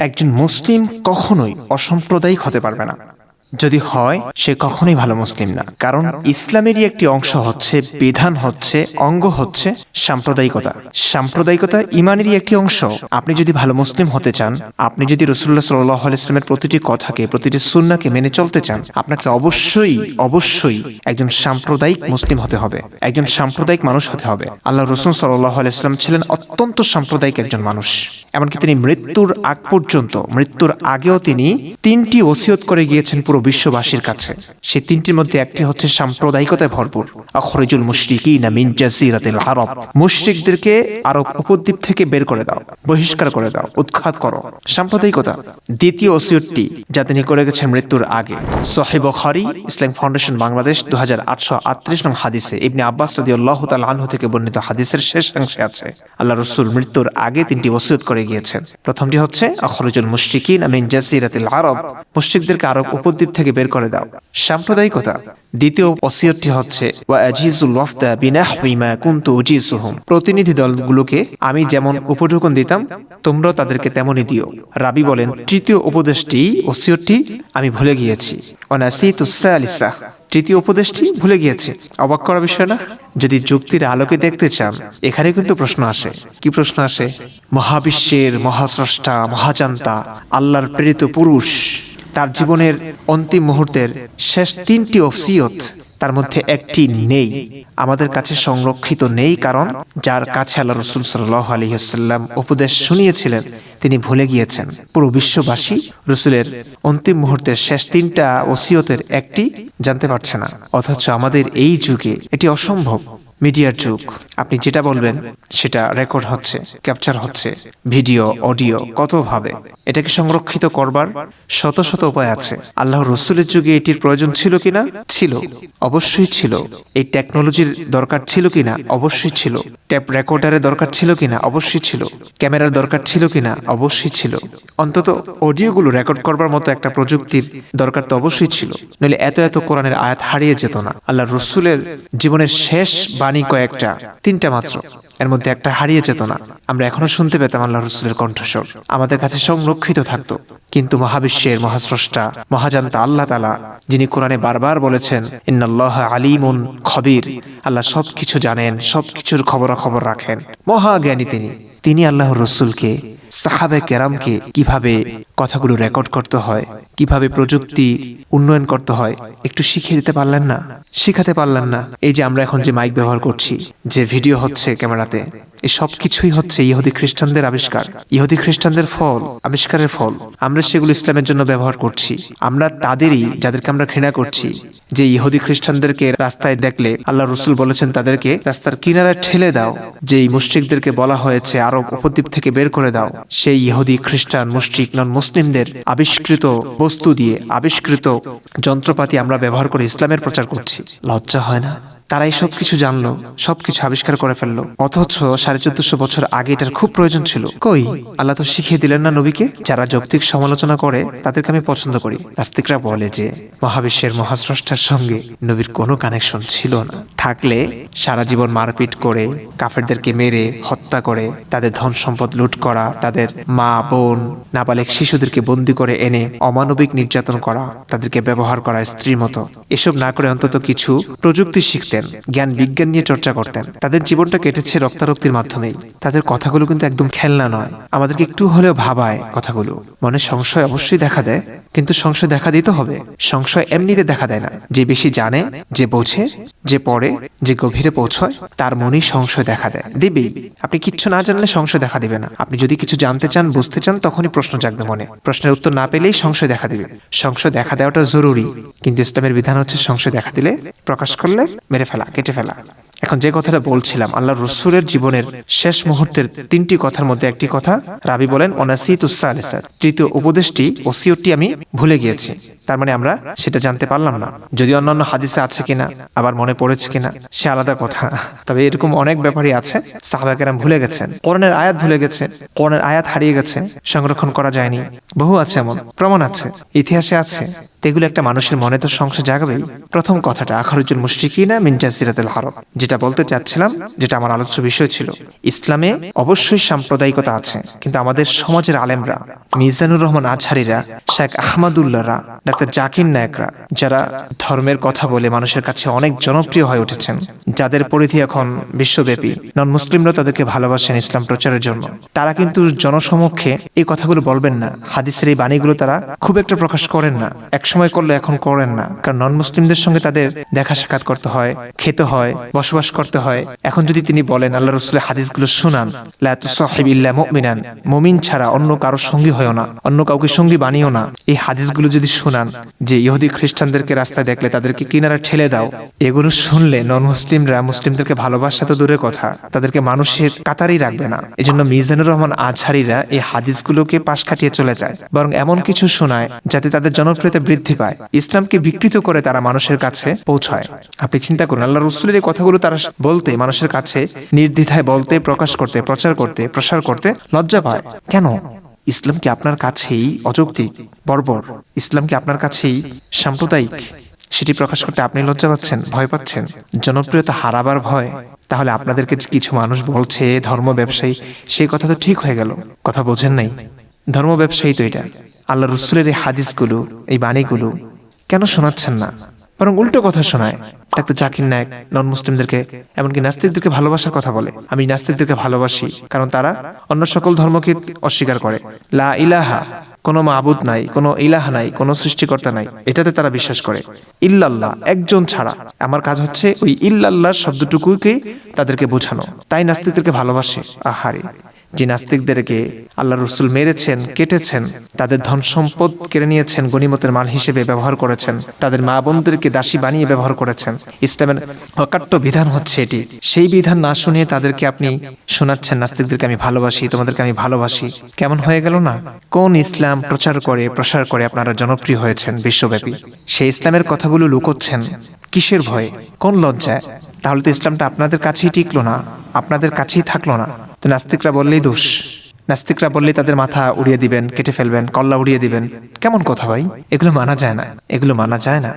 একজন মুসলিম কখনোই অসাম্প্রদায়িক হতে পারবে না। যদি হয়, সে কখনোই ভালো মুসলিম না। কারণ ইসলামেরই একটি অংশ হচ্ছে বিধান হচ্ছে, অঙ্গ হচ্ছে সাম্প্রদায়িকতা। সাম্প্রদায়িকতা ইমানেরই একটি অংশ। আপনি যদি ভালো মুসলিম হতে চান, আপনি যদি রসুল্লাহ সাল্লাহ ইসলামের প্রতিটি কথাকে, প্রতিটি সুন্নাকে মেনে চলতে চান, আপনাকে অবশ্যই অবশ্যই একজন সাম্প্রদায়িক মুসলিম হতে হবে। একজন সাম্প্রদায়িক মানুষ হতে হবে। আল্লাহ রসুল সাল্লাহ ইসলাম ছিলেন অত্যন্ত সাম্প্রদায়িক একজন মানুষ। এমনকি তিনি মৃত্যুর আগ পর্যন্ত, মৃত্যুর আগেও তিনি তিনটি ওসিয়ত করে গিয়েছেন পুরো বিশ্ববাসীর কাছে। সেই তিনটির মধ্যে একটি হচ্ছে সাম্প্রদায়িকতায় ভরপুর। আখরিজুল জাজিরাতিল আরব। মুশরিকদেরকে আরব উপদ্বীপ থেকে বের করে দাও, বহিষ্কার করে দাও, উৎখাত করো। সাম্প্রদায়িকতা। দ্বিতীয় ওসিয়তটি যা তিনি করে গেছেন মৃত্যুর আগে। সহিব খারি ইসলাম ফাউন্ডেশন, বাংলাদেশ দু হাজার আটশো আটত্রিশ নং হাদিসে ইবনে আব্বাস রদি আল্লাহ থেকে বর্ণিত হাদিসের শেষ অংশে আছে। আল্লাহ রসুল মৃত্যুর আগে তিনটি ওসিয়ত করে গিয়েছেন। প্রথমটি হচ্ছে, আখরিজুল মুশরিকিন মিন জাজিরাতিল আরব। মুশরিকদেরকে আরব উপদ্বীপ থেকে বের করে দাও। সাম্প্রদায়িকতা। দ্বিতীয় ওসিয়তটি হচ্ছে প্রতিনিধি দলগুলোকে আমি যেমন উপঢৌকন দিতাম, তোমরাও তাদেরকে তেমনই দিও। রাবি বলেন, তৃতীয় উপদেশটি ওসিয়তটি আমি ভুলে গিয়েছি। তৃতীয় উপদেশটি ভুলে গিয়েছি। অবাক করা বিষয় না? যদি যুক্তির আলোকে দেখতে চান, এখানে কিন্তু প্রশ্ন আসে। কি প্রশ্ন আসে? মহাবিশ্বের মহাস্রষ্টা, মহাজান্তা, আল্লাহর প্রেরিত পুরুষ। তার জীবনের অন্তিম মুহূর্তের শেষ তিনটি অফসিয়ত তার মধ্যে একটি নেই, আমাদের কাছে সংরক্ষিত নেই কারণ যার কাছে আল্লাহ রসুল সাল্লাহ আলহিহাল্লাম উপদেশ শুনিয়েছিলেন, তিনি ভুলে গিয়েছেন। পুরো বিশ্ববাসী রসুলের অন্তিম মুহূর্তের শেষ তিনটা ওসিয়তের একটি জানতে পারছে না। অথচ আমাদের এই যুগে এটি অসম্ভব। মিডিয়ার যুগ। আপনি যেটা বলবেন, সেটা রেকর্ড হচ্ছে ক্যাপচার হচ্ছে ভিডিও অডিও কতভাবে? এটাকে সংরক্ষিত করবার শত শত উপায় আছে। আল্লাহ রসুলের যুগে এটির প্রয়োজন ছিল কিনা? ছিল। অবশ্যই ছিল। এই টেকনোলজির দরকার ছিল কিনা? অবশ্যই ছিল। ট্যাপ রেকর্ডারের দরকার ছিল কিনা? অবশ্যই ছিল। ক্যামেরার দরকার ছিল কিনা? অবশ্যই ছিল। অন্তত অডিওগুলো রেকর্ড করবার মতো একটা প্রযুক্তির দরকার তো অবশ্যই ছিল। নইলে এত এত কোরআনের আয়াত হারিয়ে যেত না। আল্লাহ রসুলের জীবনের শেষ বাণী কয়েকটা। তিনটা মাত্র। এর মধ্যে একটা হারিয়ে যেত না। আমরা এখনও শুনতে পেতাম আল্লাহ রসুলের কণ্ঠস্বর। আমাদের কাছে সংরক্ষিত থাকতো। কিন্তু মহাবিশ্বের মহাস্রষ্টা মহাজান্তা আল্লাহ তালা যিনি কোরআনে বারবার বলেছেন, ইন্নাল্লাহ আলিমুন খবির। আল্লাহ সবকিছু জানেন, সবকিছুর খবরাখবর রাখেন। মহা জ্ঞানী তিনি। তিনি আল্লাহ রসুলকে সাহাবে কেরামকে কীভাবে কথাগুলো রেকর্ড করতে হয়, কীভাবে প্রযুক্তি উন্নয়ন করতে হয়, একটু শিখিয়ে দিতে পারলেন না? শিখাতে পারলেন না। এই যে আমরা এখন যে মাইক ব্যবহার করছি, যে ভিডিও হচ্ছে ক্যামেরাতে এই সব কিছুই হচ্ছে ইহুদি খ্রিস্টানদের আবিষ্কার। ইহুদি খ্রিস্টানদের ফল, আবিষ্কারের ফল। আমরা সেগুলো ইসলামের জন্য ব্যবহার করছি। আমরা তাদেরই যাদেরকে আমরা ঘৃণা করছি। যে ইহুদি খ্রিস্টানদেরকে রাস্তায় দেখলে আল্লাহ রসুল বলেছেন তাদেরকে রাস্তার কিনারায় ঠেলে দাও। যে মুশ্রিকদেরকে বলা হয়েছে আরব উপদ্বীপ থেকে বের করে দাও। সেই ইহুদি খ্রিস্টান মুশ্রিক নন মুসলিমদের আবিষ্কৃত বস্তু দিয়ে আবিষ্কৃত যন্ত্রপাতি আমরা ব্যবহার করে ইসলামের প্রচার করছি। লজ্জা হয় না? তারা এই সব কিছু জানলো, সবকিছু আবিষ্কার করে ফেলল। অথচ সাড়ে চোদ্দশো বছর আগে এটার খুব প্রয়োজন ছিল। কই? আল্লাহ তো শিখিয়ে দিলেন না নবীকে? যারা যৌক্তিক সমালোচনা করে, তাদেরকে আমি পছন্দ করি। নাস্তিকরা বলে যে, মহাবিশ্বের মহাস্রষ্টার সঙ্গে নবীর কোনো কানেকশন ছিল না। থাকলে সারা জীবন মারপিট করে, কাফেরদেরকে মেরে, হত্যা করে, তাদের ধন সম্পদ লুট করা, তাদের মা, বোন, নাবালেক শিশুদেরকে বন্দি করে এনে অমানবিক নির্যাতন করা, তাদেরকে ব্যবহার করা স্ত্রীর মতো। এসব না করে অন্তত কিছু প্রযুক্তি শিখতেন জ্ঞান বিজ্ঞান নিয়ে চর্চা করতেন। তাদের জীবনটা কেটেছে রক্তারক্তির মাধ্যমেই। তাদের কথাগুলো কিন্তু একদম খেলনা নয়। আমাদেরকে একটু হলেও ভাবায় কথাগুলো। মনে সংশয় অবশ্যই দেখা দেয়, কিন্তু সংশয় দেখা দিতে হবে। সংশয় এমনিতে দেখা দেয় না। যে বেশি জানে, যে বোঝে, যে পড়ে, যে গভীরে পৌঁছয়, তার মনেই সংশয় দেখা দেয়। দিবেই আপনি কিচ্ছু না জানলে সংশয় দেখা দিবে না। আপনি যদি কিছু জানতে চান, বুঝতে চান, তখনই প্রশ্ন জাগবে মনে। প্রশ্নের উত্তর না পেলেই সংশয় দেখা দিবে। সংশয় দেখা দেওয়াটা জরুরি। কিন্তু ইসলামের বিধান হচ্ছে সংশয় দেখা দিলে প্রকাশ করলে মেরে ফেলা, কেটে ফেলা। এখন যে কথাটা বলছিলাম আল্লাহ রসুলের জীবনের শেষ মুহূর্তের তিনটি কথার মধ্যে একটি কথা, রাবি বলেন অনাসি অনাসিত তৃতীয় উপদেশটি, ওসিওটি আমি ভুলে গিয়েছি। তার মানে আমরা সেটা জানতে পারলাম না। যদি অন্যান্য হাদিসে আছে কিনা, আবার মনে পড়েছে কিনা, সে আলাদা কথা। তবে এরকম অনেক ব্যাপারই আছে সাহাবাকেরাম ভুলে গেছেন। কোরআনের আয়াত ভুলে গেছে কোরআনের আয়াত হারিয়ে গেছে সংরক্ষণ করা যায়নি। বহু আছে এমন, প্রমাণ আছে, ইতিহাসে আছে। এগুলো একটা মানুষের মনে তো সংশয় জাগাবেই। প্রথম কথাটা আখরুজুল মুশরিকিনা মিনজা সিরাতুল হারব যেটা বলতে চাচ্ছিলাম, যেটা আমার আলোচ্য বিষয় ছিল, ইসলামে অবশ্যই সাম্প্রদায়িকতা আছে, কিন্তু আমাদের সমাজের আলেমরা, মিজানুর রহমান আজহারিরা, শেখ আহমদুল্লাহরা ডাক্তার জাকির নায়করা, যারা ধর্মের কথা বলে মানুষের কাছে অনেক জনপ্রিয় হয়ে উঠেছেন, যাদের পরিধি এখন বিশ্বব্যাপী নন মুসলিমরা তাদেরকে ভালোবাসেন ইসলাম প্রচারের জন্য। তারা কিন্তু জনসমক্ষে এই কথাগুলো বলবেন না। হাদিসের এই বাণীগুলো তারা খুব একটা প্রকাশ করেন না এক সময় করলে এখন করেন না। কারণ নন মুসলিমদের সঙ্গে তাদের দেখা সাক্ষাৎ করতে হয়, খেতে হয়, বসবাস করতে হয়। এখন যদি তিনি বলেন, আল্লাহ রসুলের হাদিসগুলো শুনান মুমিন ছাড়া অন্য কারও সঙ্গী হয় না, অন্য কাউকে সঙ্গী বানিও না। এই হাদিসগুলো যদি শুনান যে ইহুদি খ্রিস্টানদেরকে রাস্তায় দেখলে তাদেরকে কিনারা ঠেলে দাও। এগুলো শুনলে নন মুসলিমরা মুসলিমদেরকে ভালোবাসা তো দূরের কথা। তাদেরকে মানুষের কাতারেই রাখবে না। এই জন্য মিজানুর রহমান আজহারিরা এই হাদিসগুলোকে পাশ কাটিয়ে চলে যায়। বরং এমন কিছু শোনায় যাতে তাদের জনপ্রিয়তা বৃদ্ধি পায়। ইসলামকে বিকৃত করে তারা মানুষের কাছে পৌঁছায়। আপনি চিন্তা করুন আল্লাহ রসুলের এই কথাগুলো তারা বলতে, মানুষের কাছে নির্দ্বিধায় বলতে, প্রকাশ করতে, প্রচার করতে, প্রসার করতে লজ্জা পায়। কেন? ইসলাম কি আপনার কাছেই অযৌক্তিক, বর্বর। ইসলাম কি আপনার কাছেই সাম্প্রদায়িক। সেটি প্রকাশ করতে আপনি লজ্জা পাচ্ছেন, ভয় পাচ্ছেন। জনপ্রিয়তা হারাবার ভয়। তাহলে আপনাদেরকে কিছু মানুষ বলছে, ধর্ম ব্যবসায়ী, সেই কথা তো ঠিক হয়ে গেল। কথা বোঝেন নাই। ধর্ম ব্যবসায়ী তো এটা। আল্লাহ রসুলের এই হাদিসগুলো, এই বাণীগুলো কেন শোনাচ্ছেন না? বরং উল্টো কথা শোনায়। ডাক্তার জাকির নায়ক নন মুসলিমদেরকে এমনকি নাস্তিকদেরকে ভালোবাসার কথা বলে। আমি নাস্তিকদেরকে ভালোবাসি কারণ তারা অন্য সকল ধর্মকে অস্বীকার করে। লা ইলাহা কোনো মাবুদ নাই কোনো ইলাহা নাই কোনো সৃষ্টিকর্তা নাই। এটাতে তারা বিশ্বাস করে। ইল্লাল্লাহ একজন ছাড়া। আমার কাজ হচ্ছে ওই ইল্লাল্লাহ শব্দটুকুকে তাদেরকে বোঝানো। তাই নাস্তিকদেরকে ভালোবাসে। আহারে। যে নাস্তিকদেরকে আল্লাহ রসুল মেরেছেন, কেটেছেন, তাদের ধন সম্পদ কেড়ে নিয়েছেন গনিমতের মাল হিসেবে ব্যবহার করেছেন, তাদের মা বোনদেরকে দাসী বানিয়ে ব্যবহার করেছেন। ইসলামের অকাট্য বিধান হচ্ছে এটি। সেই বিধান না শুনিয়ে তাদেরকে আপনি শোনাচ্ছেন, নাস্তিকদেরকে আমি ভালোবাসি, তোমাদেরকে আমি ভালোবাসি। কেমন হয়ে গেল না? কোন ইসলাম প্রচার করে, প্রসার করে আপনারা জনপ্রিয় হয়েছেন বিশ্বব্যাপী? সেই ইসলামের কথাগুলো লুকোচ্ছেন। কিসের ভয়ে? কোন লজ্জায়? তাহলে তো ইসলামটা আপনাদের কাছেই টিকলো না, আপনাদের কাছেই থাকল না। তো নাস্তিকরা বললেই দোষ। নাস্তিকরা বললে তাদের মাথা উড়িয়ে দিবেন, কেটে ফেলবেন, কল্লা উড়িয়ে দিবেন। কেমন কথা ভাই? এগুলো মানা যায় না, এগুলো মানা যায় না।